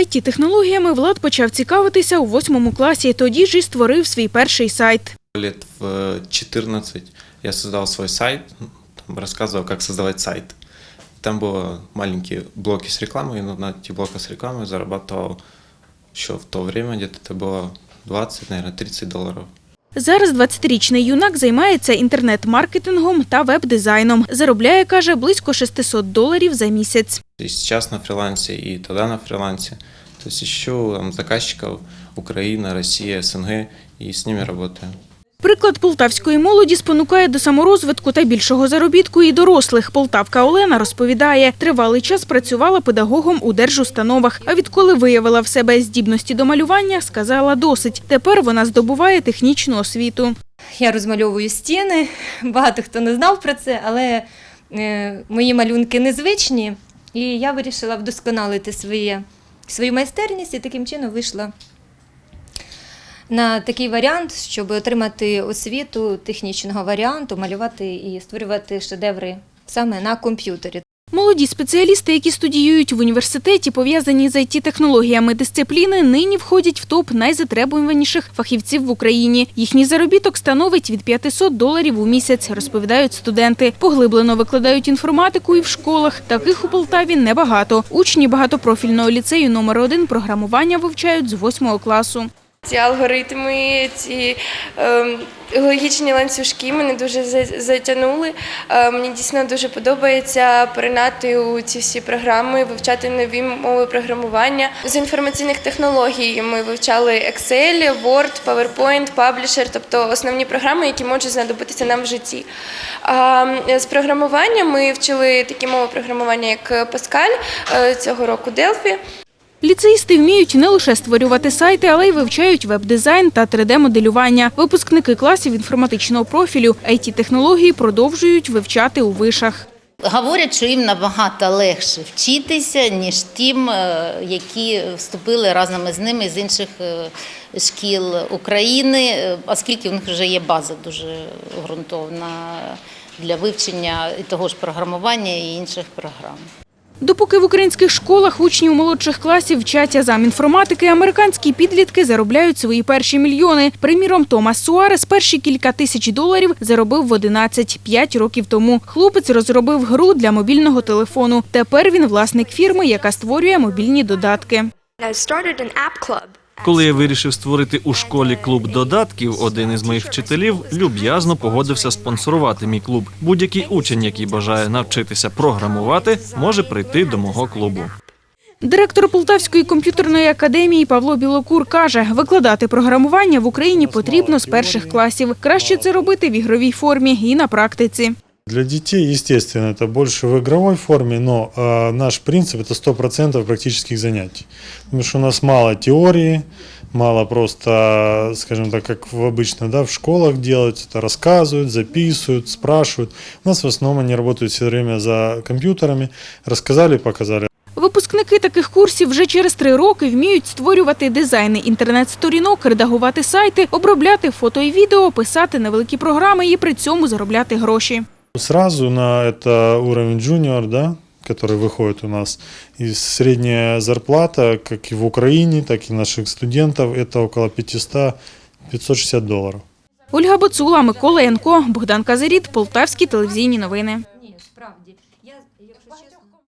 it технологіями Влад почав цікавитися у восьмому класі. Тоді ж і створив свій перший сайт. Лет в 14 я создал свой сайт, там рассказывал, как создавать сайт. Там было маленькие блоки с рекламой, и на эти блоки с рекламой зарабатывал еще в то время, где-то это было 20, наверное, 30 долларов. Зараз 20-річний юнак займається інтернет-маркетингом та веб-дизайном. Заробляє, каже, близько 600 доларів за місяць. И сейчас на фрилансе, и тогда на фрилансе. То есть ищу там, заказчиков Украина, Россия, СНГ, и с ними работаю. Приклад полтавської молоді спонукає до саморозвитку та більшого заробітку і дорослих. Полтавка Олена розповідає, тривалий час працювала педагогом у держустановах. А відколи виявила в себе здібності до малювання, сказала досить. Тепер вона здобуває технічну освіту. Я розмальовую стіни. Багато хто не знав про це, але е, мої малюнки незвичні, і я вирішила вдосконалити своє, свою майстерність і таким чином вийшла на такий варіант, щоб отримати освіту технічного варіанту, малювати і створювати шедеври саме на комп'ютері. Молоді спеціалісти, які студіюють в університеті, пов'язані з it технологіями дисципліни, нині входять в топ найзатребуваніших фахівців в Україні. Їхній заробіток становить від 500 доларів у місяць, розповідають студенти. Поглиблено викладають інформатику і в школах. Таких у Полтаві небагато. Учні багатопрофільного ліцею номер 1 програмування вивчають з 8 класу. Ці алгоритми, ці ем, логічні ланцюжки мене дуже затягнули. Е, мені дійсно дуже подобається поринати у ці всі програми, вивчати нові мови програмування. З інформаційних технологій ми вивчали Excel, Word, PowerPoint, Publisher, тобто основні програми, які можуть знадобитися нам в житті. М, з програмування ми вчили такі мови програмування, як Pascal, е, цього року Delphi. Ліцеїсти вміють не лише створювати сайти, але й вивчають веб-дизайн та 3D-моделювання. Випускники класів інформатичного профілю it технології продовжують вивчати у вишах. Говорять, що їм набагато легше вчитися, ніж тим, е, які вступили разом із ними з інших е, шкіл України, е, оскільки в них вже є база дуже ґрунтовна для вивчення того ж програмування і інших програм. Допоки в українських школах учнів молодших класів вчаться замінформатики, американські підлітки заробляють свої перші мільйони. Приміром, Томас Суарес перші кілька тисяч доларів заробив в 11 – 5 років тому. Хлопець розробив гру для мобільного телефону. Тепер він власник фірми, яка створює мобільні додатки. Коли я вирішив створити у школі клуб додатків, один із моїх вчителів люб'язно погодився спонсорувати мій клуб. Будь-який учень, який бажає навчитися програмувати, може прийти до мого клубу. Директор Полтавської комп'ютерної академії Павло Білокур каже, викладати програмування в Україні потрібно з перших класів. Краще це робити в ігровій формі і на практиці. Для детей, естественно, это больше в игровой форме, но э, наш принцип это 100% практических занятий. Потому что у нас мало теории, мало просто, скажем так, как в обычно да, в школах делают, это рассказывают, записывают, спрашивают. У нас в основном они работают все время за компьютерами, рассказали, показали. Випускники таких курсів вже через три роки вміють створювати дизайни інтернет-сторінок, редагувати сайти, обробляти фото і відео, писати невеликі програми і при цьому заробляти гроші. Сразу на это уровень junior, да, который выходит у нас. И средняя зарплата, как и в Украине, так и наших студентов, это около 500-560 долларов. Ольга Боцула, Микола Янко, Богдан Казаріт, Полтавські телевізійні новини. Ні, справді.